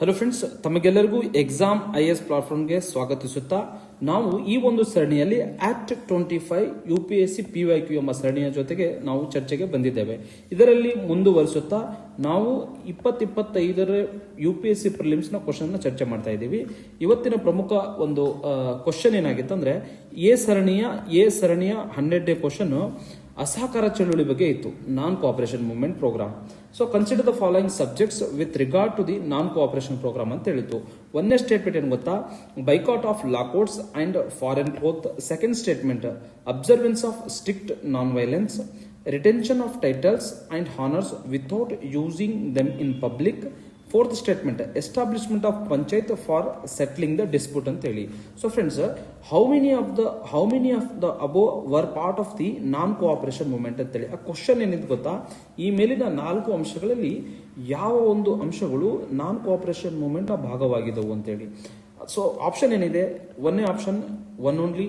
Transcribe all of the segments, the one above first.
Hello friends ತಮಗೆಲ್ಲರಿಗೂ exam I S ಪ್ಲಾಟ್ಫಾರ್ಮ್ಗೆ ಸ್ವಾಗತಿಸುತ್ತಾ, ನಾವು ಈ ಒಂದು ಸರಣಿಯಲ್ಲಿ act twenty five U P S C P Y Q ಎಂಬ ಸರಣಿಯ ಜೊತೆಗೆ ನಾವು ಚರ್ಚೆಗೆ ಬಂದಿದ್ದೇವೆ. ಇದರಲ್ಲಿ ಮುಂದುವರಿಸುತ್ತಾ, ನಾವು ಇಪ್ಪತ್ತಿಪ್ಪತ್ತೈದರ ಯು ಪಿ ಎಸ್ ಸಿ ಪ್ರಿಲಿಮ್ಸ್ನ ಕ್ವಶನ್ನ ಚರ್ಚೆ ಮಾಡ್ತಾ ಇದ್ದೀವಿ. ಇವತ್ತಿನ ಪ್ರಮುಖ ಒಂದು ಕ್ವಶನ್ ಏನಾಗಿತ್ತು ಅಂದ್ರೆ ಎ ಸರಣಿಯ ಎ ಸರಣಿಯ ಹಂಡ್ರೆಡ್ ಡೇ ಕ್ವಶನ್ ಅಸಹಕಾರ ಚಳುವಳಿ ಬಗ್ಗೆ ಇತ್ತು. Non cooperation movement programme so consider the following subjects with regard to the non cooperation programme ಅಂತ ಹೇಳಿತ್ತು ಒಂದನೇ ಸ್ಟೇಟ್ಮೆಂಟ್ ಏನು ಗೊತ್ತಾ? Boycott of law courts and foreign oath second statement observance of strict non violence retention of titles and honours without using them in public fourth statement establishment of panchayat for settling the dispute ಅಂತ ಹೇಳಿ so friends how many of the how many of the above were part of the non cooperation movement ಅಂತೇಳಿ ಆ question ಏನಿದೆ ಗೊತ್ತಾ? ಈ ಮೇಲಿನ ನಾಲ್ಕು ಅಂಶಗಳಲ್ಲಿ ಯಾವ ಒಂದು ಅಂಶಗಳು ನಾನ್ ಕೋಆಪರೇಷನ್ ಮೂವ್ಮೆಂಟ್ ಭಾಗವಾಗಿದ್ದವು ಅಂತೇಳಿ ಸೊ ಆಪ್ಷನ್ ಏನಿದೆ? ಒನ್ನೇ option one only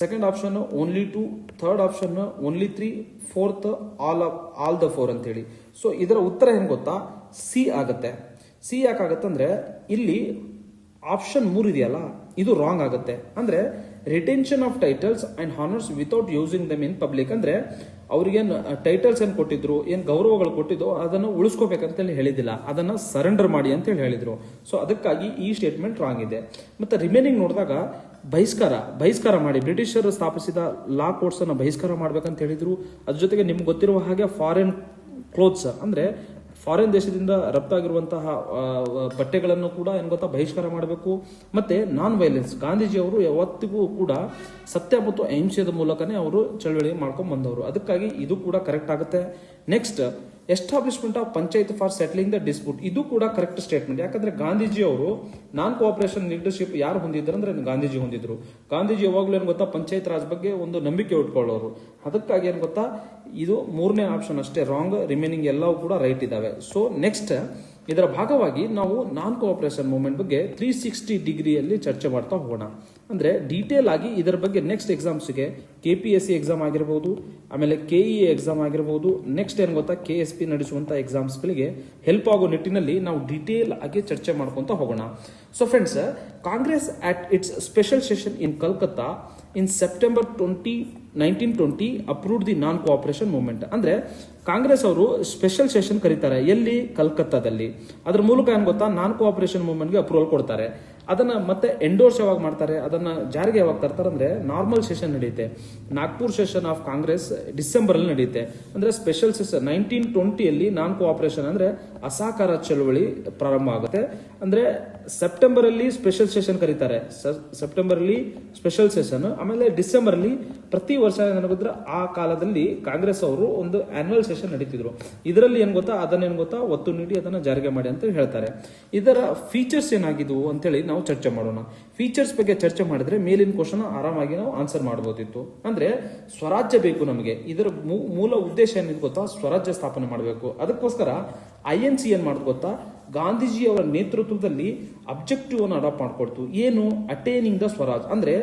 second option only two third option only three fourth all all the four ಅಂತೇಳಿ ಸೊ ಇದರ ಉತ್ತರ ಏನು ಗೊತ್ತಾ? ಸಿ ಆಗುತ್ತೆ. ಸಿ ಯಾಕಾಗತ್ತೆ ಅಂದ್ರೆ ಇಲ್ಲಿ ಆಪ್ಷನ್ ಮೂರ್ ಇದೆಯಲ್ಲ, ಇದು ರಾಂಗ್ ಆಗುತ್ತೆ. ಅಂದ್ರೆ retention of titles and honours without using them in public ಅಂದ್ರೆ ಅವ್ರಿಗೇನು ಟೈಟಲ್ಸ್ ಏನು ಕೊಟ್ಟಿದ್ರು, ಏನು ಗೌರವಗಳು ಕೊಟ್ಟಿದ್ದು ಅದನ್ನು ಉಳಿಸ್ಕೋಬೇಕಂತ ಹೇಳಿ ಹೇಳಿದಿಲ್ಲ ಅದನ್ನ ಸರೆಂಡರ್ ಮಾಡಿ ಅಂತ ಹೇಳಿದರು. ಸೊ ಅದಕ್ಕಾಗಿ ಈ ಸ್ಟೇಟ್ಮೆಂಟ್ ರಾಂಗ್ ಇದೆ. ಮತ್ತೆ ರಿಮೇನಿಂಗ್ ನೋಡಿದಾಗ ಬಹಿಷ್ಕಾರ ಬಹಿಷ್ಕಾರ ಮಾಡಿ, ಬ್ರಿಟಿಷರು ಸ್ಥಾಪಿಸಿದ ಲಾ ಕೋರ್ಟ್ಸ್ ಅನ್ನ ಬಹಿಷ್ಕಾರ ಮಾಡ್ಬೇಕಂತ ಹೇಳಿದ್ರು. ಅದ್ರ ಜೊತೆಗೆ ನಿಮ್ಗೆ ಗೊತ್ತಿರುವ ಹಾಗೆ ಫಾರಿನ್ ಕ್ಲೋತ್ಸ್ ಅಂದ್ರೆ ಫಾರಿನ್ ದೇಶದಿಂದ ರಫ್ತಾಗಿರುವಂತಹ ಬಟ್ಟೆಗಳನ್ನು ಕೂಡ ಏನು ಗೊತ್ತಾ ಬಹಿಷ್ಕಾರ ಮಾಡಬೇಕು. ಮತ್ತೆ ನಾನ್ ವೈಲೆನ್ಸ್ ಗಾಂಧೀಜಿ ಅವರು ಯಾವತ್ತಿಗೂ ಕೂಡ ಸತ್ಯ ಮತ್ತು ಅಹಿಂಸೆಯ ಮೂಲಕನೇ ಅವರು ಚಳವಳಿ ಮಾಡ್ಕೊಂಡು ಬಂದವರು. ಅದಕ್ಕಾಗಿ ಇದು ಕೂಡ ಕರೆಕ್ಟ್ ಆಗುತ್ತೆ. Next establishment of panchayat for settling the dispute ಇದು ಕೂಡ ಕರೆಕ್ಟ್ ಸ್ಟೇಟ್ಮೆಂಟ್ ಯಾಕಂದ್ರೆ ಗಾಂಧೀಜಿ ಅವರು ನಾನ್ ಕೋಆಪರೇಷನ್ ಲೀಡರ್ಶಿಪ್ ಯಾರು ಹೊಂದಿದ್ರು ಅಂದ್ರೆ ಗಾಂಧೀಜಿ ಹೊಂದಿದ್ರು. ಗಾಂಧೀಜಿ ಯಾವಾಗಲೂ ಏನು ಗೊತ್ತಾ? ಪಂಚಾಯತ್ ರಾಜ್ ಬಗ್ಗೆ ಒಂದು ನಂಬಿಕೆ ಇಟ್ಕೊಳ್ಳೋರು ಅದಕ್ಕಾಗಿ ಏನು ಗೊತ್ತಾ? ಇದು ಮೂರನೇ ಆಪ್ಷನ್ ಅಷ್ಟೇ ರಾಂಗ್ ರಿಮೈನಿಂಗ್ ಎಲ್ಲವೂ ಕೂಡ ರೈಟ್ ಇದಾವೆ. ಸೊ ನೆಕ್ಸ್ಟ್ ಇದರ ಭಾಗವಾಗಿ ನಾವು ನಾನ್ ಕೋಆಪರೇಷನ್ ಮೂವ್ಮೆಂಟ್ ಬಗ್ಗೆ ತ್ರೀ ಸಿಕ್ಸ್ಟಿ ಡಿಗ್ರಿಯಲ್ಲಿ ಚರ್ಚೆ ಮಾಡ್ತಾ ಹೋಗೋಣ. ಅಂದರೆ ಡೀಟೇಲ್ ಆಗಿ ಇದರ ಬಗ್ಗೆ next ಎಕ್ಸಾಮ್ಸ್ಗೆ K P S C exam ಆಗಿರ್ಬೋದು, ಆಮೇಲೆ ಕೆ ಇ ಎಕ್ಸಾಮ್ ಆಗಿರ್ಬೋದು ನೆಕ್ಸ್ಟ್ ಏನು ಗೊತ್ತಾ? ಕೆ ಎಸ್ ಪಿ ನಡೆಸುವಂಥ ಎಕ್ಸಾಮ್ಸ್ಗಳಿಗೆ ಹೆಲ್ಪ್ ಆಗೋ ನಿಟ್ಟಿನಲ್ಲಿ ನಾವು ಡೀಟೇಲ್ ಆಗಿ ಚರ್ಚೆ ಮಾಡ್ಕೊತಾ ಹೋಗೋಣ. So friends Congress at its special session in Calcutta in September twenty nineteen twenty approved the non cooperation movement ಅಂದ್ರೆ ಕಾಂಗ್ರೆಸ್ ಅವರು ಸ್ಪೆಷಲ್ ಸೆಷನ್ ಕರೀತಾರೆ, ಎಲ್ಲಿ, ಕಲ್ಕತ್ತಾದಲ್ಲಿ. ಅದ್ರ ಮೂಲಕ ಏನ್ ಗೊತ್ತಾ? ನಾನ್ ಕೋಆಪರೇಷನ್ ಮೂವ್ಮೆಂಟ್ಗೆ ಅಪ್ರೂವಲ್ ಕೊಡ್ತಾರೆ. ಅದನ್ನ ಮತ್ತೆ ಎಂಡೋರ್ಸ್ ಯಾವಾಗ ಮಾಡ್ತಾರೆ, ಅದನ್ನ ಜಾರಿಗೆ ಯಾವಾಗ ತರ್ತಾರೆ ಅಂದ್ರೆ ನಾರ್ಮಲ್ ಸೆಷನ್ ನಡೆಯುತ್ತೆ. Nagpur session of Congress December ಅಲ್ಲಿ ನಡೆಯುತ್ತೆ. ಅಂದ್ರೆ ಸ್ಪೆಷಲ್ ಸೆಷನ್ ನೈನ್ಟೀನ್ ಟ್ವೆಂಟಿಯಲ್ಲಿ ನಾನ್ ಕೋಆಪರೇಷನ್ ಅಂದ್ರೆ ಅಸಹಕಾರ ಚಳವಳಿ ಪ್ರಾರಂಭ ಆಗುತ್ತೆ. ಅಂದ್ರೆ ಸೆಪ್ಟೆಂಬರ್ ಅಲ್ಲಿ ಸ್ಪೆಷಲ್ ಸೆಷನ್ ಕರೀತಾರೆ. ಸೆಪ್ಟೆಂಬರ್ ಅಲ್ಲಿ ಸ್ಪೆಷಲ್ ಸೆಷನ್ ಆಮೇಲೆ ಡಿಸೆಂಬರ್ ಅಲ್ಲಿ ಪ್ರತಿ ವರ್ಷ ಏನಾಗುತ್ತೆ ಆ ಕಾಲದಲ್ಲಿ ಕಾಂಗ್ರೆಸ್ ಅವರು ಒಂದು ಆನ್ಯುವಲ್ ಸೆಷನ್ ನಡೀತಿದ್ರು. ಇದರಲ್ಲಿ ಏನ್ ಗೊತ್ತಾ? ಅದನ್ನ ಏನ್ ಗೊತ್ತಾ? ಒತ್ತು ನೀಡಿ ಅದನ್ನ ಜಾರಿಗೆ ಮಾಡಿ ಅಂತ ಹೇಳ್ತಾರೆ. ಇದರ ಫೀಚರ್ಸ್ ಏನಾಗಿದ್ವು ಅಂತೇಳಿ ನಾವು ಚರ್ಚೆ ಮಾಡೋಣ. ಫೀಚರ್ಸ್ ಬಗ್ಗೆ ಚರ್ಚೆ ಮಾಡಿದ್ರೆ ಮೇಲಿನ ಕ್ವಶನ್ ಆರಾಮಾಗಿ ನಾವು ಆನ್ಸರ್ ಮಾಡಬಹುದಿತ್ತು ಅಂದ್ರೆ ಸ್ವರಾಜ್ಯ ಬೇಕು ನಮಗೆ. ಇದರ ಮೂಲ ಉದ್ದೇಶ ಏನಿದೆ ಗೊತ್ತಾ? ಸ್ವರಾಜ್ಯ ಸ್ಥಾಪನೆ ಮಾಡಬೇಕು. ಅದಕ್ಕೋಸ್ಕರ ಐ ಎನ್ ಸಿ ಏನ್ ಮಾಡುದು ಗೊತ್ತಾ? ಗಾಂಧೀಜಿ ಅವರ ನೇತೃತ್ವದಲ್ಲಿ ಅಬ್ಜೆಕ್ಟಿವ್ ಅನ್ನು ಅಡಾಪ್ಟ್ ಮಾಡಿಕೊಡ್ತು. ಏನು? Attaining the Swaraj. ಅಂದ್ರೆ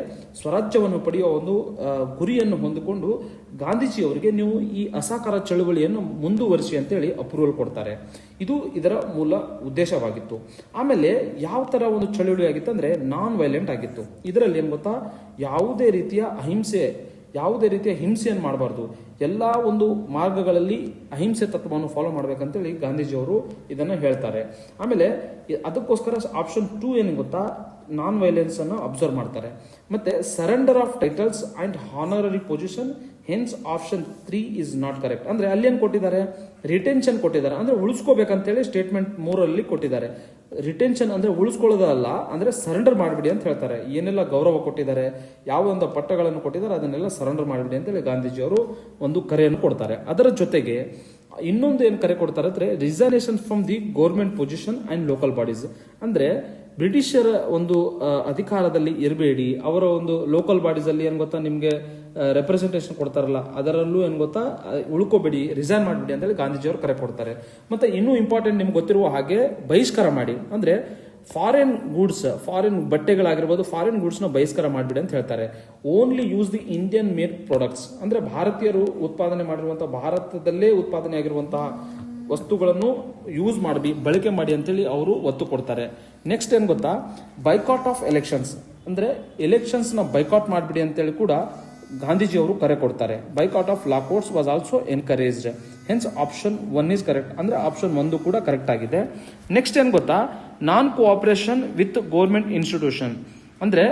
ಸ್ವರಾಜ್ಯವನ್ನು ಪಡೆಯುವ ಒಂದು ಗುರಿಯನ್ನು ಹೊಂದಿಕೊಂಡು ಗಾಂಧೀಜಿಯವರಿಗೆ ನೀವು ಈ ಅಸಹಕಾರ ಚಳುವಳಿಯನ್ನು ಮುಂದುವರಿಸಿ ಅಂತೇಳಿ ಅಪ್ರೂವಲ್ ಕೊಡ್ತಾರೆ. ಇದು ಇದರ ಮೂಲ ಉದ್ದೇಶವಾಗಿತ್ತು. ಆಮೇಲೆ ಯಾವ ತರ ಒಂದು ಚಳುವಳಿ ಆಗಿತ್ತು ಅಂದ್ರೆ ನಾನ್ ವೈಲೆಂಟ್ ಆಗಿತ್ತು. ಇದರಲ್ಲಿ ಏನ್ ಗೊತ್ತಾ ಯಾವುದೇ ರೀತಿಯ ಅಹಿಂಸೆ ಯಾವುದೇ ರೀತಿಯ ಹಿಂಸೆಯನ್ನು ಮಾಡಬಾರ್ದು? ಎಲ್ಲ ಒಂದು ಮಾರ್ಗಗಳಲ್ಲಿ ಅಹಿಂಸೆ ತತ್ವವನ್ನು ಫಾಲೋ ಮಾಡ್ಬೇಕಂತೇಳಿ ಗಾಂಧೀಜಿಯವರು ಇದನ್ನು ಹೇಳ್ತಾರೆ. ಆಮೇಲೆ ಅದಕ್ಕೋಸ್ಕರ ಆಪ್ಷನ್ ಟೂ ಏನು ಗೊತ್ತಾ? ನಾನ್ ವೈಲೆನ್ಸ್ ಅನ್ನು ಅಬ್ಸರ್ವ್ ಮಾಡ್ತಾರೆ. ಮತ್ತೆ surrender of titles and honorary position hence option three is not correct ಅಂದ್ರೆ ಅಲ್ಲಿ ಏನ್ ಕೊಟ್ಟಿದ್ದಾರೆ? ರಿಟೆನ್ಷನ್ ಕೊಟ್ಟಿದ್ದಾರೆ. ಅಂದ್ರೆ ಉಳಿಸ್ಕೋಬೇಕಂತೇಳಿ ಸ್ಟೇಟ್ಮೆಂಟ್ ಮೂರಲ್ಲಿ ಕೊಟ್ಟಿದ್ದಾರೆ. ರಿಟೆನ್ಷನ್ ಅಂದ್ರೆ ಉಳಿಸ್ಕೊಳ್ಳೋದಲ್ಲ ಅಂದ್ರೆ ಸರೆಂಡರ್ ಮಾಡಿಬಿಡಿ ಅಂತ ಹೇಳ್ತಾರೆ. ಏನೆಲ್ಲ ಗೌರವ ಕೊಟ್ಟಿದ್ದಾರೆ, ಯಾವ ಒಂದು ಪಟ್ಟಗಳನ್ನು ಕೊಟ್ಟಿದ್ದಾರೆ, ಅದನ್ನೆಲ್ಲ ಸರೆಂಡರ್ ಮಾಡಿಬಿಡಿ ಅಂತೇಳಿ ಗಾಂಧೀಜಿ ಅವರು ಒಂದು ಕರೆಯನ್ನು ಕೊಡ್ತಾರೆ. ಅದರ ಜೊತೆಗೆ ಇನ್ನೊಂದು ಏನು ಕರೆ ಕೊಡ್ತಾರೆ ಅಂದ್ರೆ reservation from the government position and local bodies ಅಂದ್ರೆ ಬ್ರಿಟಿಷರ ಒಂದು ಅಧಿಕಾರದಲ್ಲಿ ಇರಬೇಡಿ. ಅವರ ಒಂದು ಲೋಕಲ್ ಬಾಡೀಸ್ ಅಲ್ಲಿ ಏನು ಗೊತ್ತಾ ನಿಮಗೆ ರೆಪ್ರೆಸೆಂಟೇಷನ್ ಕೊಡ್ತಾರಲ್ಲ, ಅದರಲ್ಲೂ ಏನು ಗೊತ್ತಾ ಉಳ್ಕೋಬೇಡಿ ರಿಸೈನ್ ಮಾಡಿಬಿಡಿ ಅಂತೇಳಿ ಗಾಂಧೀಜಿಯವರು ಕರೆ ಕೊಡ್ತಾರೆ. ಮತ್ತೆ ಇನ್ನೂ ಇಂಪಾರ್ಟೆಂಟ್ ನಿಮ್ಗೆ ಗೊತ್ತಿರುವ ಹಾಗೆ ಬಹಿಷ್ಕಾರ ಮಾಡಿ. ಅಂದ್ರೆ ಫಾರಿನ್ ಗೂಡ್ಸ್ ಫಾರಿನ್ ಬಟ್ಟೆಗಳಾಗಿರ್ಬೋದು ಫಾರಿನ್ ಗೂಡ್ಸ್ನ ಬಹಿಷ್ಕಾರ ಮಾಡಿಬಿಡಿ ಅಂತ ಹೇಳ್ತಾರೆ. Only use the Indian made products ಅಂದ್ರೆ ಭಾರತೀಯರು ಉತ್ಪಾದನೆ ಮಾಡಿರುವಂತಹ, ಭಾರತದಲ್ಲೇ ಉತ್ಪಾದನೆ ಆಗಿರುವಂತಹ ವಸ್ತುಗಳನ್ನು ಯೂಸ್ ಮಾಡಿ, ಬಳಕೆ ಮಾಡಿ ಅಂತೇಳಿ ಅವರು ಒತ್ತು ಕೊಡ್ತಾರೆ. ನೆಕ್ಸ್ಟ್ ಏನು ಗೊತ್ತಾ? ಬೈಕಾಟ್ ಆಫ್ ಎಲೆಕ್ಷನ್ಸ್ ಅಂದ್ರೆ ಎಲೆಕ್ಷನ್ಸ್ನ ಬೈಕಾಟ್ ಮಾಡಿಬಿಡಿ ಅಂತೇಳಿ ಕೂಡ ಗಾಂಧೀಜಿ ಅವರು ಕರೆ ಕೊಡ್ತಾರೆ. Boycott of law courts was also encouraged hence option one is correct ಅಂದ್ರೆ ಆಪ್ಷನ್ ಒಂದು ಕೂಡ ಕರೆಕ್ಟ್ ಆಗಿದೆ. ನೆಕ್ಸ್ಟ್ ಏನು ಗೊತ್ತಾ? Non cooperation with government institution ಅಂದ್ರೆ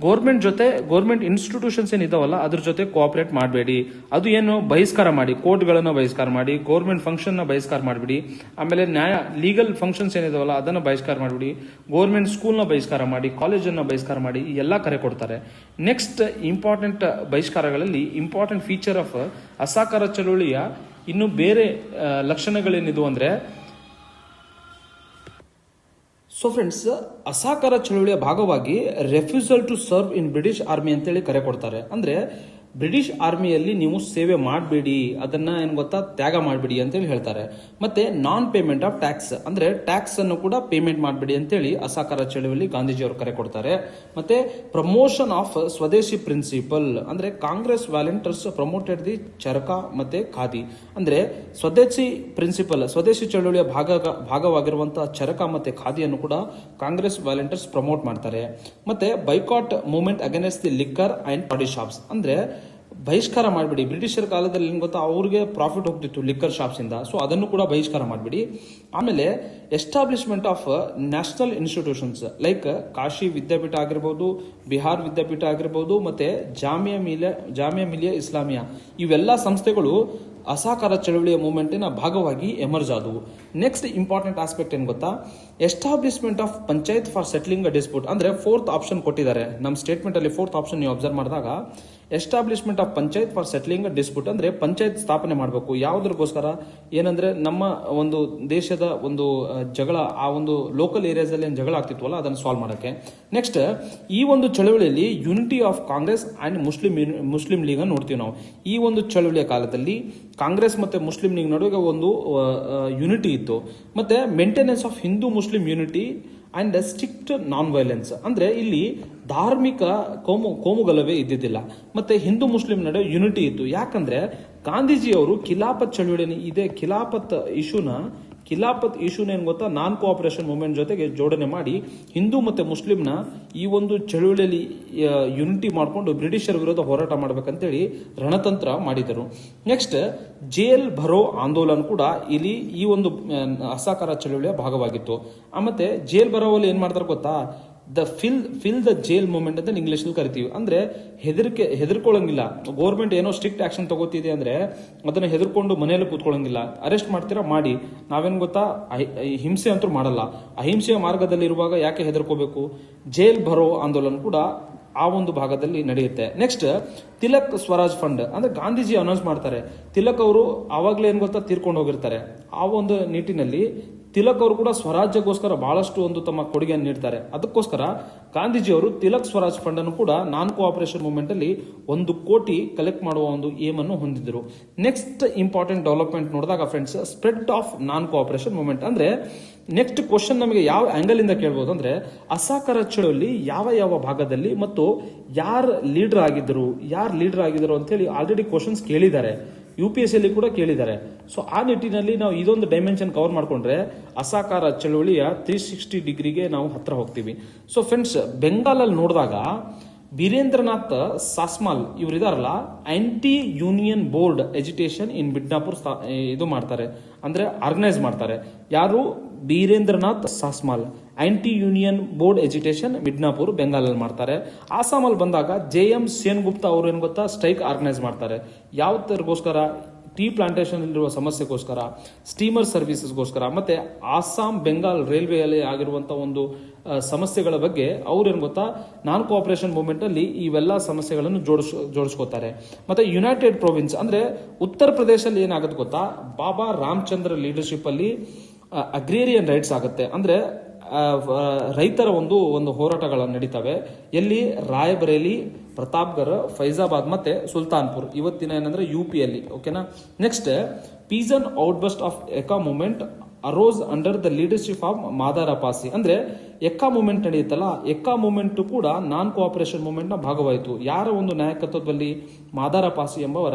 ಗೋರ್ಮೆಂಟ್ ಜೊತೆ, ಗೋರ್ಮೆಂಟ್ ಇನ್ಸ್ಟಿಟ್ಯೂಷನ್ಸ್ ಏನಿದಾವಲ್ಲ ಅದ್ರ ಜೊತೆ ಕೋಆಪರೇಟ್ ಮಾಡಬೇಡಿ. ಅದು ಏನು ಬಹಿಷ್ಕಾರ ಮಾಡಿ, ಕೋರ್ಟ್ಗಳನ್ನು ಬಹಿಷ್ಕಾರ ಮಾಡಿ, ಗೋರ್ಮೆಂಟ್ ಫಂಕ್ಷನ್ನ ಬಹಿಷ್ಕಾರ ಮಾಡಿಬಿಡಿ. ಆಮೇಲೆ ನ್ಯಾಯ ಲೀಗಲ್ ಫಂಕ್ಷನ್ಸ್ ಏನಿದಾವಲ್ಲ ಅದನ್ನು ಬಹಿಷ್ಕಾರ ಮಾಡಿಬಿಡಿ. ಗೋರ್ಮೆಂಟ್ ಸ್ಕೂಲ್ನ ಬಹಿಷ್ಕಾರ ಮಾಡಿ, ಕಾಲೇಜನ್ನು ಬಹಿಷ್ಕಾರ ಮಾಡಿ ಎಲ್ಲ ಕರೆ ಕೊಡ್ತಾರೆ. ನೆಕ್ಸ್ಟ್ ಇಂಪಾರ್ಟೆಂಟ್ ಬಹಿಷ್ಕಾರಗಳಲ್ಲಿ ಇಂಪಾರ್ಟೆಂಟ್ ಫೀಚರ್ ಆಫ್ ಅಸಹಕಾರ ಚಳುವಳಿಯ ಇನ್ನು ಬೇರೆ ಲಕ್ಷಣಗಳೇನಿದು ಅಂದ್ರೆ ಸೊ ಫ್ರೆಂಡ್ಸ್ ಅಸಹಕಾರ ಚಳವಳಿಯ ಭಾಗವಾಗಿ refusal to serve in British army ಅಂತೇಳಿ ಕರೆ ಕೊಡ್ತಾರೆ. ಅಂದ್ರೆ ಬ್ರಿಟಿಷ್ ಆರ್ಮಿಯಲ್ಲಿ ನೀವು ಸೇವೆ ಮಾಡಬೇಡಿ, ಅದನ್ನ ಏನು ಗೊತ್ತಾ? ತ್ಯಾಗ ಮಾಡಬೇಡಿ ಅಂತೇಳಿ ಹೇಳ್ತಾರೆ. ಮತ್ತೆ ನಾನ್ ಪೇಮೆಂಟ್ ಆಫ್ ಟ್ಯಾಕ್ಸ್ ಅಂದ್ರೆ ಟ್ಯಾಕ್ಸ್ ಅನ್ನು ಕೂಡ ಪೇಮೆಂಟ್ ಮಾಡಬೇಡಿ ಅಂತೇಳಿ ಅಸಹಕಾರ ಚಳುವಳಿ ಗಾಂಧೀಜಿ ಅವರು ಕರೆ ಕೊಡ್ತಾರೆ. ಮತ್ತೆ ಪ್ರಮೋಷನ್ ಆಫ್ ಸ್ವದೇಶಿ ಪ್ರಿನ್ಸಿಪಲ್ ಅಂದ್ರೆ Congress volunteers promoted the charkha ಮತ್ತು ಖಾದಿ. ಅಂದ್ರೆ ಸ್ವದೇಶಿ ಪ್ರಿನ್ಸಿಪಲ್ ಸ್ವದೇಶಿ ಚಳುವಳಿಯ ಭಾಗ ಭಾಗವಾಗಿರುವಂಥ ಚರಕ ಮತ್ತು ಖಾದಿಯನ್ನು ಕೂಡ ಕಾಂಗ್ರೆಸ್ ವ್ಯಾಲೆಂಟರ್ಸ್ ಪ್ರಮೋಟ್ ಮಾಡ್ತಾರೆ. ಮತ್ತೆ boycott movement against the liquor and toddy shops ಅಂದ್ರೆ ಬಹಿಷ್ಕಾರ ಮಾಡಿಬಿಡಿ. ಬ್ರಿಟಿಷರ ಕಾಲದಲ್ಲಿ ಏನು ಗೊತ್ತಾ? ಅವ್ರಿಗೆ ಪ್ರಾಫಿಟ್ ಹೋಗ್ತಿತ್ತು ಲಿಕ್ಕರ್ ಶಾಪ್ಸ್ ಇಂದ. ಸೊ ಅದನ್ನು ಕೂಡ ಬಹಿಷ್ಕಾರ ಮಾಡಿಬಿಡಿ. ಆಮೇಲೆ establishment of national institutions like Kashi Vidyapeeth ಆಗಿರ್ಬೋದು, ಬಿಹಾರ್ ವಿದ್ಯಾಪೀಠ ಆಗಿರ್ಬೋದು, ಮತ್ತೆ ಜಾಮಿಯಾ ಮಿಲಿಯ ಜಾಮಿಯಾ ಮಿಲಿಯ ಇಸ್ಲಾಮಿಯಾ, ಇವೆಲ್ಲ ಸಂಸ್ಥೆಗಳು ಅಸಹಕಾರ ಚಳವಳಿಯ ಮೂಮೆಂಟಿನ ಭಾಗವಾಗಿ ಎಮರ್ಜ್ ಆದವು. ನೆಕ್ಸ್ಟ್ ಇಂಪಾರ್ಟೆಂಟ್ ಆಸ್ಪೆಕ್ಟ್ ಏನು ಗೊತ್ತಾ? Establishment of panchayat for settling a dispute ಅಂದರೆ ಫೋರ್ತ್ ಆಪ್ಷನ್ ಕೊಟ್ಟಿದ್ದಾರೆ. ನಮ್ಮ ಸ್ಟೇಟ್ಮೆಂಟಲ್ಲಿ ಫೋರ್ತ್ ಆಪ್ಷನ್ ನೀವು ಅಬ್ಸರ್ವ್ ಮಾಡಿದಾಗ establishment of panchayat for settling dispute ಅಂದ್ರೆ ಪಂಚಾಯತ್ ಸ್ಥಾಪನೆ ಮಾಡಬೇಕು. ಯಾವುದಕ್ಕೋಸ್ಕರ ಏನಂದ್ರೆ ನಮ್ಮ ಒಂದು ದೇಶದ ಒಂದು ಜಗಳ, ಆ ಒಂದು ಲೋಕಲ್ ಏರಿಯಾಸ್ ಅಲ್ಲಿ ಜಗಳ ಆಗ್ತಿತ್ತು ಅದನ್ನು ಸಾಲ್ವ್ ಮಾಡಕ್ಕೆ. ನೆಕ್ಸ್ಟ್ ಈ ಒಂದು ಚಳವಳಿಯಲ್ಲಿ unity of Congress and Muslim Muslim League ಅನ್ನು ನೋಡ್ತೀವಿ ನಾವು. ಈ ಒಂದು ಚಳವಳಿಯ ಕಾಲದಲ್ಲಿ ಕಾಂಗ್ರೆಸ್ ಮತ್ತೆ ಮುಸ್ಲಿಂ ಲೀಗ್ ನಡುವೆ ಒಂದು ಯುನಿಟಿ ಇತ್ತು. ಮತ್ತೆ maintenance of Hindu Muslim unity and strict non violence ಅಂದರೆ ಇಲ್ಲಿ ಧಾರ್ಮಿಕ ಕೋಮು ಕೋಮುಗಲವೇ ಇದ್ದಿದ್ದಿಲ್ಲ. ಮತ್ತು ಹಿಂದೂ ಮುಸ್ಲಿಂ ನಡುವೆ ಯುನಿಟಿ ಇತ್ತು. ಯಾಕಂದರೆ ಗಾಂಧೀಜಿಯವರು ಖಿಲಾಫತ್ ಚಳುವಳಿ ಇದೆ, ಖಿಲಾಫತ್ ಇಶ್ಯೂನ ಖಿಲಾಫತ್ ಇಶ್ಯೂನ ಏನು ಗೊತ್ತಾ? ನಾನ್ ಕೋಆಪರೇಷನ್ ಮೂವ್ಮೆಂಟ್ ಜೊತೆಗೆ ಜೋಡಣೆ ಮಾಡಿ ಹಿಂದೂ ಮತ್ತೆ ಮುಸ್ಲಿಂನ ಈ ಒಂದು ಚಳುವಳಿಯಲ್ಲಿ ಯುನಿಟಿ ಮಾಡಿಕೊಂಡು ಬ್ರಿಟಿಷರ ವಿರುದ್ಧ ಹೋರಾಟ ಮಾಡ್ಬೇಕಂತೇಳಿ ರಣತಂತ್ರ ಮಾಡಿದರು. ನೆಕ್ಸ್ಟ್ ಜೇಲ್ ಭರೋ ಆಂದೋಲನ ಕೂಡ ಇಲ್ಲಿ ಈ ಒಂದು ಅಸಹಕಾರ ಚಳುವಳಿಯ ಭಾಗವಾಗಿತ್ತು. ಮತ್ತೆ ಜೇಲ್ ಭರೋವಲ್ಲಿ ಏನು ಮಾಡ್ತಾರೆ ಗೊತ್ತಾ? The fill fill the jail movement ಅಂತ ಇಂಗ್ಲೀಷಲ್ಲಿ ಕರಿತೀವಿ. ಅಂದ್ರೆ ಹೆದರಿಕೆ, ಹೆದರ್ಕೊಳ್ಳಂಗಿಲ್ಲ. ಗೋರ್ಮೆಂಟ್ ಏನೋ ಸ್ಟ್ರಿಕ್ಟ್ ಆಕ್ಷನ್ ತಗೋತಿದೆ ಅಂದ್ರೆ ಅದನ್ನ ಹೆದರ್ಕೊಂಡು ಮನೆಯಲ್ಲಿ ಕೂತ್ಕೊಳ್ಳಂಗಿಲ್ಲ. ಅರೆಸ್ಟ್ ಮಾಡ್ತೀರಾ? ಮಾಡಿ. ನಾವೇನು ಗೊತ್ತಾ? ಹಿಂಸೆ ಅಂತೂ ಮಾಡಲ್ಲ. ಅಹಿಂಸೆಯ ಮಾರ್ಗದಲ್ಲಿರುವಾಗ ಯಾಕೆ ಹೆದರ್ಕೋಬೇಕು? ಜೇಲ್ ಬರೋ ಆಂದೋಲನ ಕೂಡ ಆ ಒಂದು ಭಾಗದಲ್ಲಿ ನಡೆಯುತ್ತೆ. ನೆಕ್ಸ್ಟ್ ತಿಲಕ್ ಸ್ವರಾಜ್ ಫಂಡ್ ಅಂದ್ರೆ ಗಾಂಧೀಜಿ ಅನೌನ್ಸ್ ಮಾಡ್ತಾರೆ. ತಿಲಕ್ ಅವರು ಆವಾಗಲೇ ಏನು ಗೊತ್ತಾ? ತೀರ್ಕೊಂಡು ಹೋಗಿರ್ತಾರೆ. ಆ ಒಂದು ನಿಟ್ಟಿನಲ್ಲಿ ತಿಲಕ್ ಅವರು ಕೂಡ ಸ್ವರಾಜ್ಯಕ್ಕೋಸ್ಕರ ಬಹಳಷ್ಟು ಒಂದು ತಮ್ಮ ಕೊಡುಗೆಯನ್ನು ನೀಡ್ತಾರೆ. ಅದಕ್ಕೋಸ್ಕರ ಗಾಂಧೀಜಿ ಅವರು ತಿಲಕ್ ಸ್ವರಾಜ್ ಫಂಡ್ ಅನ್ನು ಕೂಡ ನಾನ್ ಕೋಆಪರೇಷನ್ ಮೂವ್ಮೆಂಟ್ ಅಲ್ಲಿ ಒಂದು ಕೋಟಿ ಕಲೆಕ್ಟ್ ಮಾಡುವ ಒಂದು ಏಮ್ ಅನ್ನು ಹೊಂದಿದ್ರು. ನೆಕ್ಸ್ಟ್ ಇಂಪಾರ್ಟೆಂಟ್ ಡೆವಲಪ್ಮೆಂಟ್ ನೋಡಿದಾಗ friends, spread of non cooperation movement. ಅಂದ್ರೆ ನೆಕ್ಸ್ಟ್ ಕ್ವಶನ್ ನಮಗೆ ಯಾವ ಆಂಗಲ್ ಇಂದ ಕೇಳಬಹುದು ಅಂದ್ರೆ ಅಸಹಕಾರ ಚಳುವಳಿ ಯಾವ ಯಾವ ಭಾಗದಲ್ಲಿ ಮತ್ತು ಯಾರು ಲೀಡರ್ ಆಗಿದ್ರು ಯಾರು ಲೀಡರ್ ಆಗಿದ್ರು ಅಂತ ಹೇಳಿ ಆಲ್ರೆಡಿ ಕ್ವಶನ್ಸ್ ಕೇಳಿದ್ದಾರೆ. ಯು ಪಿ ಎಸ್ ಅಲ್ಲಿ ಕೂಡ ಕೇಳಿದ್ದಾರೆ. ಸೊ ಆ ನಿಟ್ಟಿನಲ್ಲಿ ನಾವು ಇದೊಂದು ಡೈಮೆನ್ಷನ್ ಕವರ್ ಮಾಡಿಕೊಂಡ್ರೆ ಅಸಾಕಾರ ಚಳುವಳಿಯ ತ್ರೀ ಸಿಕ್ಸ್ಟಿ ಡಿಗ್ರಿಗೆ ನಾವು ಹತ್ರ ಹೋಗ್ತೀವಿ. ಸೊ ಫ್ರೆಂಡ್ಸ್ ಬೆಂಗಾಲಲ್ಲಿ ನೋಡಿದಾಗ Birendranath Sasmal ಇವರಿದಾರಲ್ಲ anti union board education in Midnapore ಇದು ಮಾಡ್ತಾರೆ. ಅಂದ್ರೆ ಆರ್ಗನೈಸ್ ಮಾಡ್ತಾರೆ. ಯಾರು? Birendranath Sasmal. Anti union board education Midnapore ಬೆಂಗಾಲಲ್ಲಿ ಮಾಡ್ತಾರೆ. ಆಸಾಮಲ್ಲಿ ಬಂದಾಗ ಜೆ ಎಂ ಸೇನ್ಗುಪ್ತಾ ಅವರು ಏನು ಗೊತ್ತಾ? ಸ್ಟ್ರೈಕ್ ಆರ್ಗನೈಸ್ ಮಾಡ್ತಾರೆ. ಯಾವತ್ತರಿಗೋಸ್ಕರ ಟೀ ಇರುವ ಸಮಸ್ಯೆಗೋಸ್ಕರ, ಸ್ಟೀಮರ್ ಸರ್ವಿಸಸ್ಗೋಸ್ಕರ, ಮತ್ತೆ ಆಸ್ಸಾಂ ಬೆಂಗಾಲ್ ರೈಲ್ವೆಯಲ್ಲಿ ಆಗಿರುವಂಥ ಒಂದು ಸಮಸ್ಯೆಗಳ ಬಗ್ಗೆ ಅವ್ರೇನು ಗೊತ್ತಾ? ನಾನ್ ಕೋಆಪರೇಷನ್ ಮೂವ್ಮೆಂಟ್ ಅಲ್ಲಿ ಇವೆಲ್ಲ ಸಮಸ್ಯೆಗಳನ್ನು ಜೋಡಿಸ್, ಜೋಡಿಸ್ಕೋತಾರೆ. ಮತ್ತೆ ಯುನೈಟೆಡ್ ಪ್ರೊವಿನ್ಸ್, ಅಂದ್ರೆ ಉತ್ತರ ಪ್ರದೇಶದಲ್ಲಿ ಏನಾಗುತ್ತೆ ಗೊತ್ತಾ? ಬಾಬಾ ರಾಮಚಂದ್ರ ಲೀಡರ್ಶಿಪ್ ಅಲ್ಲಿ ಅಗ್ರೇರಿಯನ್ ರೈಟ್ಸ್ ಆಗುತ್ತೆ. ಅಂದ್ರೆ ರೈತರ ಒಂದು ಒಂದು ಹೋರಾಟಗಳು ನಡೀತವೆ. ಎಲ್ಲಿ? ರಾಯಬರೇಲಿ ಪ್ರತಾಪ್ಗರ್ ಫೈಜಾಬಾದ್ ಮತ್ತೆ ಸುಲ್ತಾನ್ಪುರ್. ಇವತ್ತಿನ ಏನಂದ್ರೆ ಯು ಪಿ ಅಲ್ಲಿ ಓಕೆನಾ next peasant outburst of Eka movement arose under the leadership of Madari Pasi ಅಂದ್ರೆ ಎಕ್ಕಾ ಮೂವ್ಮೆಂಟ್ ನಡೆಯುತ್ತಲ್ಲ ಎಕ್ಕಾ ಮೂವ್ಮೆಂಟ್ ಕೂಡ ನಾನ್ ಕೋಆಪರೇಷನ್ ಮೂವ್ಮೆಂಟ್ನ ಭಾಗವಾಯಿತು. ಯಾರ ಒಂದು ನಾಯಕತ್ವದಲ್ಲಿ ಮಾದಾರ ಪಾಸಿ ಎಂಬವರ?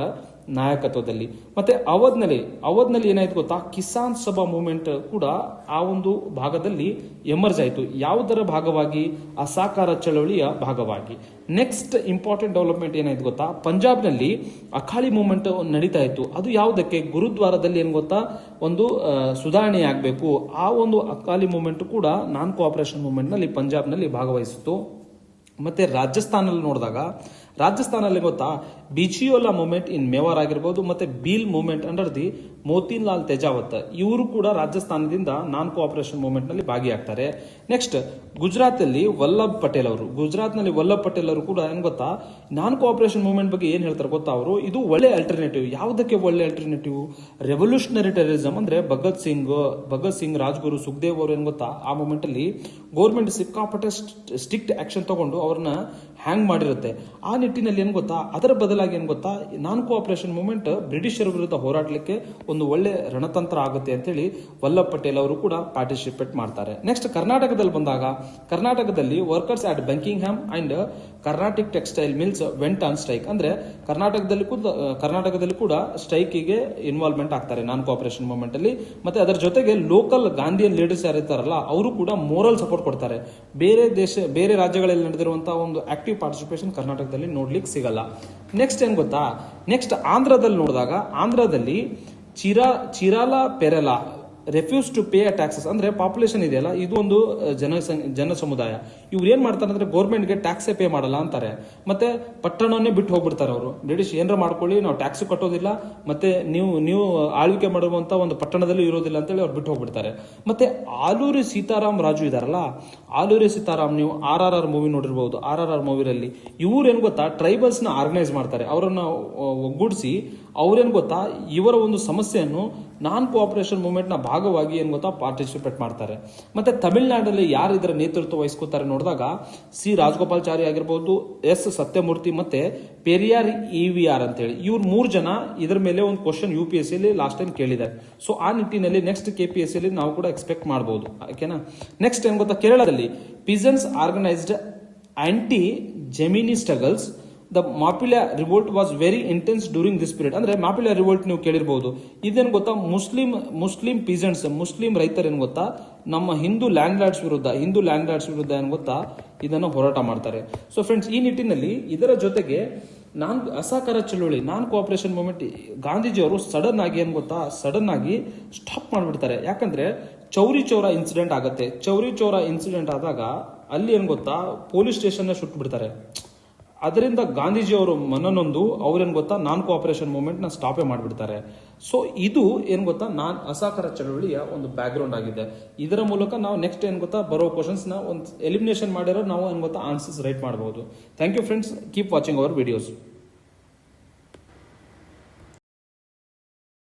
ನಾಯಕತ್ವದಲ್ಲಿ. ಮತ್ತೆ ಅವಧ್ನಲ್ಲಿ ಅವಧ್ನಲ್ಲಿ ಏನಾಯ್ತು ಗೊತ್ತಾ? ಕಿಸಾನ್ ಸಭಾ ಮೂವ್ಮೆಂಟ್ ಕೂಡ ಆ ಒಂದು ಭಾಗದಲ್ಲಿ ಎಮರ್ಜ್ ಆಯಿತು. ಯಾವುದರ ಭಾಗವಾಗಿ? ಅಸಾಕಾರ ಚಳವಳಿಯ ಭಾಗವಾಗಿ. ನೆಕ್ಸ್ಟ್ ಇಂಪಾರ್ಟೆಂಟ್ ಡೆವಲಪ್ಮೆಂಟ್ ಏನಾಯ್ತು ಗೊತ್ತಾ? ಪಂಜಾಬ್ನಲ್ಲಿ ಅಖಾಲಿ ಮೂವ್ಮೆಂಟ್ ನಡೀತಾ ಇತ್ತು. ಅದು ಯಾವುದಕ್ಕೆ? ಗುರುದ್ವಾರದಲ್ಲಿ ಏನು ಗೊತ್ತಾ? ಒಂದು ಸುಧಾರಣೆ ಆಗಬೇಕು. ಆ ಒಂದು ಅಕಾಲಿ ಮೂವ್ಮೆಂಟ್ ಕೂಡ ನಾನ್ ಕೋಆಪರೇಷನ್ ಮೂವ್ಮೆಂಟ್ನಲ್ಲಿ ಪಂಜಾಬ್ನಲ್ಲಿ ಭಾಗವಹಿಸಿತು ಮತ್ತೆ ರಾಜಸ್ಥಾನಲ್ಲಿ ನೋಡಿದಾಗ ರಾಜಸ್ಥಾನಲ್ಲಿ ಗೊತ್ತಾ? ಬಿಚಿಯೋಲಾ ಮೂವ್ಮೆಂಟ್ ಇನ್ ಮೇವಾರ್ ಆಗಿರ್ಬೋದು, ಮತ್ತೆ Bhil movement under the Motilal Tejawat. ಇವರು ಕೂಡ ರಾಜಸ್ಥಾನದಿಂದ ನಾನ್ ಕೋಆಪರೇಷನ್ ಮೂವ್ಮೆಂಟ್ನಲ್ಲಿ ಭಾಗಿಯಾಗ್ತಾರೆ. ನೆಕ್ಸ್ಟ್ ಗುಜರಾತ್ ಅಲ್ಲಿ ವಲ್ಲಭ್ ಪಟೇಲ್ ಅವರು. ಗುಜರಾತ್ನಲ್ಲಿ ವಲ್ಲಭ್ ಪಟೇಲ್ ಅವರು ಕೂಡ ಏನ್ ಗೊತ್ತಾ? ನಾನ್ ಕೋಆಪರೇಷನ್ ಮೂವ್ಮೆಂಟ್ ಬಗ್ಗೆ ಏನ್ ಹೇಳ್ತಾರೆ ಗೊತ್ತಾ ಅವರು? ಇದು ಒಳ್ಳೆ ಅಲ್ಟರ್ನೇಟಿವ್ ಯಾವುದಕ್ಕೆ ಒಳ್ಳೆ ಅಲ್ಟರ್ನೇಟಿವ್ ರೆವಲ್ಯೂಷನರಿ ಟೆರರಿಸಮ್ ಅಂದ್ರೆ ಭಗತ್ ಸಿಂಗ್ ಭಗತ್ ಸಿಂಗ್, ರಾಜ್ಗುರು ಸುಖದೇವ್ ಅವರು ಏನ್ ಗೊತ್ತಾ? ಆ ಮೂಮೆಂಟ್ ಅಲ್ಲಿ ಗೌರ್ಮೆಂಟ್ ಸಿಕ್ಕಾಪಟ್ಟೆ ಸ್ಟ್ರಿಕ್ಟ್ ಆಕ್ಷನ್ ತಗೊಂಡು ಅವ್ರನ್ನ ಹ್ಯಾಂಗ್ ಮಾಡಿರುತ್ತೆ. ಆ ನಿಟ್ಟಿನಲ್ಲಿ ಏನು ಗೊತ್ತಾ? ಅದರ ಬದಲಾಗಿ ಏನು ಗೊತ್ತಾ? ನಾನ್ ಕೋಆಪರೇಷನ್ ಮೂವ್ಮೆಂಟ್ ಬ್ರಿಟಿಷರ ವಿರುದ್ಧ ಹೋರಾಡಲಿಕ್ಕೆ ಒಂದು ಒಳ್ಳೆ ರಣತಂತ್ರ ಆಗುತ್ತೆ ಅಂತೇಳಿ ವಲ್ಲಭ ಪಟೇಲ್ ಅವರು ಕೂಡ ಪಾರ್ಟಿಸಿಪೇಟ್ ಮಾಡ್ತಾರೆ. ನೆಕ್ಸ್ಟ್ ಕರ್ನಾಟಕದಲ್ಲಿ ಬಂದಾಗ, ಕರ್ನಾಟಕದಲ್ಲಿ workers at Buckingham and Carnatic textile mills went on strike ಅಂದ್ರೆ ಕರ್ನಾಟಕದಲ್ಲಿ ಕೂಡ ಕರ್ನಾಟಕದಲ್ಲಿ ಕೂಡ ಸ್ಟ್ರೈಕಿಗೆ ಇನ್ವಾಲ್ವ್ಮೆಂಟ್ ಆಗ್ತಾರೆ ನಾನ್ ಕೋಆಪರೇಷನ್ ಮೂವ್ಮೆಂಟ್ ಅಲ್ಲಿ. ಮತ್ತೆ ಅದರ ಜೊತೆಗೆ ಲೋಕಲ್ ಗಾಂಧಿಯನ್ ಲೀಡರ್ಸ್ ಯಾರಿರ್ತಾರಲ್ಲ, ಅವರು ಕೂಡ ಮೋರಲ್ ಸಪೋರ್ಟ್ ಕೊಡ್ತಾರೆ. ಬೇರೆ ದೇಶ, ಬೇರೆ ರಾಜ್ಯಗಳಲ್ಲಿ ನಡೆದಿರುವಂತಹ ಒಂದು ಆಕ್ಟಿವ್ ಪಾರ್ಟಿಸಿಪೇಷನ್ ಕರ್ನಾಟಕದಲ್ಲಿ ನೋಡ್ಲಿಕ್ಕೆ ಸಿಗಲ್ಲ. ನೆಕ್ಸ್ಟ್ ಏನ್ ಗೊತ್ತಾ? ನೆಕ್ಸ್ಟ್ ಆಂಧ್ರದಲ್ಲಿ ನೋಡಿದಾಗ ಆಂಧ್ರದಲ್ಲಿ ಚಿರಾ Chirala Perala refuse to pay taxes ಅಂದ್ರೆ ಪಾಪ್ಯುಲೇಷನ್ ಇದೆಯಲ್ಲ, ಇದು ಒಂದು ಜನ ಜನ ಸಮುದಾಯ. ಇವ್ರು ಏನು ಮಾಡ್ತಾರೆ ಅಂದ್ರೆ ಗೌರ್ಮೆಂಟ್ಗೆ ಟ್ಯಾಕ್ಸೇ ಪೇ ಮಾಡಲ್ಲ ಅಂತಾರೆ. ಮತ್ತೆ ಪಟ್ಟಣವನ್ನೇ ಬಿಟ್ಟು ಹೋಗ್ಬಿಡ್ತಾರೆ ಅವರು. ಬ್ರಿಟಿಷ್ ಏನಾರ ಮಾಡ್ಕೊಳ್ಳಿ, ನಾವು ಟ್ಯಾಕ್ಸ್ ಕಟ್ಟೋದಿಲ್ಲ, ಮತ್ತೆ ನೀವು ನೀವು ಆಳ್ವಿಕೆ ಮಾಡುವಂತ ಒಂದು ಪಟ್ಟಣದಲ್ಲಿ ಇರೋದಿಲ್ಲ ಅಂತೇಳಿ ಅವ್ರು ಬಿಟ್ಟು ಹೋಗ್ಬಿಡ್ತಾರೆ. ಮತ್ತೆ ಆಲೂರಿ ಸೀತಾರಾಮ್ ರಾಜು ಇದಾರಲ್ಲ, ಆಲೂರಿ ಸೀತಾರಾಮ್ ನೀವು ಆರ್ ಆರ್ ಆರ್ ಮೂವಿ ನೋಡಿರ್ಬೋದು, ಆರ್ ಆರ್ ಆರ್ ಮೂವಿಯಲ್ಲಿ ಇವ್ರು ಏನು ಗೊತ್ತಾ ಟ್ರೈಬಲ್ಸ್ನ ಆರ್ಗನೈಸ್ ಮಾಡ್ತಾರೆ. ಅವರನ್ನ ಒಗ್ಗೂಡಿಸಿ ಅವ್ರೇನ್ ಗೊತ್ತಾ? ಇವರ ಒಂದು ಸಮಸ್ಯೆಯನ್ನು ನಾನ್ ಕೋಆಪರೇಷನ್ ಮೂವ್ಮೆಂಟ್ನ ಭಾಗವಾಗಿ ಏನು ಗೊತ್ತಾ? ಪಾರ್ಟಿಸಿಪೇಟ್ ಮಾಡ್ತಾರೆ. ಮತ್ತೆ ತಮಿಳುನಾಡಲ್ಲಿ ಯಾರು ಇದರ ನೇತೃತ್ವ ವಹಿಸ್ಕೋತಾರೆ ನೋಡಿದಾಗ ಸಿ ರಾಜಗೋಪಾಲ್ಚಾರಿ ಆಗಿರ್ಬೋದು, ಎಸ್ ಸತ್ಯಮೂರ್ತಿ ಮತ್ತೆ ಪೆರಿಯಾರ್ ಇ ವಿ ಆರ್ ಅಂತೇಳಿ. ಇವ್ರು ಮೂರು ಜನ ಇದರ ಮೇಲೆ ಒಂದು ಕ್ವಶನ್ ಯು ಪಿ ಎಸ್ ಸಿಲಿ ಲಾಸ್ಟ್ ಟೈಮ್ ಕೇಳಿದ್ದಾರೆ. ಸೊ ಆ ನಿಟ್ಟಿನಲ್ಲಿ next K P S C ನಾವು ಕೂಡ ಎಕ್ಸ್ಪೆಕ್ಟ್ ಮಾಡಬಹುದು ಓಕೆನಾ? ನೆಕ್ಸ್ಟ್ ಏನು ಗೊತ್ತಾ? ಕೇರಳದಲ್ಲಿ peasants organised anti zamindari struggles the Mappila revolt was very intense during this period ಅಂದ್ರೆ ಮಾಪಿಲಿಯಾ ರಿವೋಲ್ಟ್ ನೀವು ಕೇಳಿರ್ಬೋದು. ಇದೇನು ಗೊತ್ತಾ? ಮುಸ್ಲಿಂ ಮುಸ್ಲಿಂ ಪೀಸೆಂಟ್ಸ್ ಮುಸ್ಲಿಂ ರೈತರು ಏನು ಗೊತ್ತಾ? ನಮ್ಮ ಹಿಂದೂ ಲ್ಯಾಂಡ್ ಲಾರ್ಡ್ಸ್ ವಿರುದ್ಧ, ಹಿಂದೂ ಲ್ಯಾಂಡ್ ಲಾರ್ಡ್ಸ್ ವಿರುದ್ಧ ಏನು ಗೊತ್ತಾ? ಇದನ್ನು ಹೋರಾಟ ಮಾಡ್ತಾರೆ. ಸೊ ಫ್ರೆಂಡ್ಸ್ ಈ ನಿಟ್ಟಿನಲ್ಲಿ ಇದರ ಜೊತೆಗೆ ನಾನ್ ಅಸಹಕಾರ ಚಳುವಳಿ, ನಾನ್ ಕೋಆಪರೇಷನ್ ಮೂವ್ಮೆಂಟ್ ಗಾಂಧೀಜಿಯವರು ಸಡನ್ ಆಗಿ ಏನು ಗೊತ್ತಾ? ಸಡನ್ ಆಗಿ ಸ್ಟಾಪ್ ಮಾಡಿಬಿಡ್ತಾರೆ. ಯಾಕಂದ್ರೆ ಚೌರಿ ಚೌರ ಇನ್ಸಿಡೆಂಟ್ ಆಗುತ್ತೆ. ಚೌರಿ ಚೌರ ಇನ್ಸಿಡೆಂಟ್ ಆದಾಗ ಅಲ್ಲಿ ಏನು ಗೊತ್ತಾ? ಪೊಲೀಸ್ ಸ್ಟೇಷನ್ ಸುಟ್ಟು ಬಿಡ್ತಾರೆ ಅದರಿಂದ ಗಾಂಧೀಜಿಯವರು ಮನನೊಂದು, ಅವ್ರೇನು ಗೊತ್ತಾ ನಾನ್ ಕೋಆಪರೇಷನ್ ಮೂವ್ಮೆಂಟ್ನ ಸ್ಟಾಪೇ ಮಾಡಿಬಿಡ್ತಾರೆ. ಸೊ ಇದು ಏನು ಗೊತ್ತಾ, ನಾನ್ ಅಸಹಕಾರ ಚಳವಳಿಯ ಒಂದು ಬ್ಯಾಕ್ಗ್ರೌಂಡ್ ಆಗಿದೆ. ಇದರ ಮೂಲಕ ನಾವು ನೆಕ್ಸ್ಟ್ ಏನು ಗೊತ್ತಾ, ಬರೋ ಕ್ವಶನ್ಸ್ನ ಒಂದು ಎಲಿಮಿನೇಷನ್ ಮಾಡಿರೋ ನಾವು ಏನು ಗೊತ್ತಾ ಆನ್ಸರ್ಸ್ ರೈಟ್ ಮಾಡಬಹುದು thank you friends keep watching our videos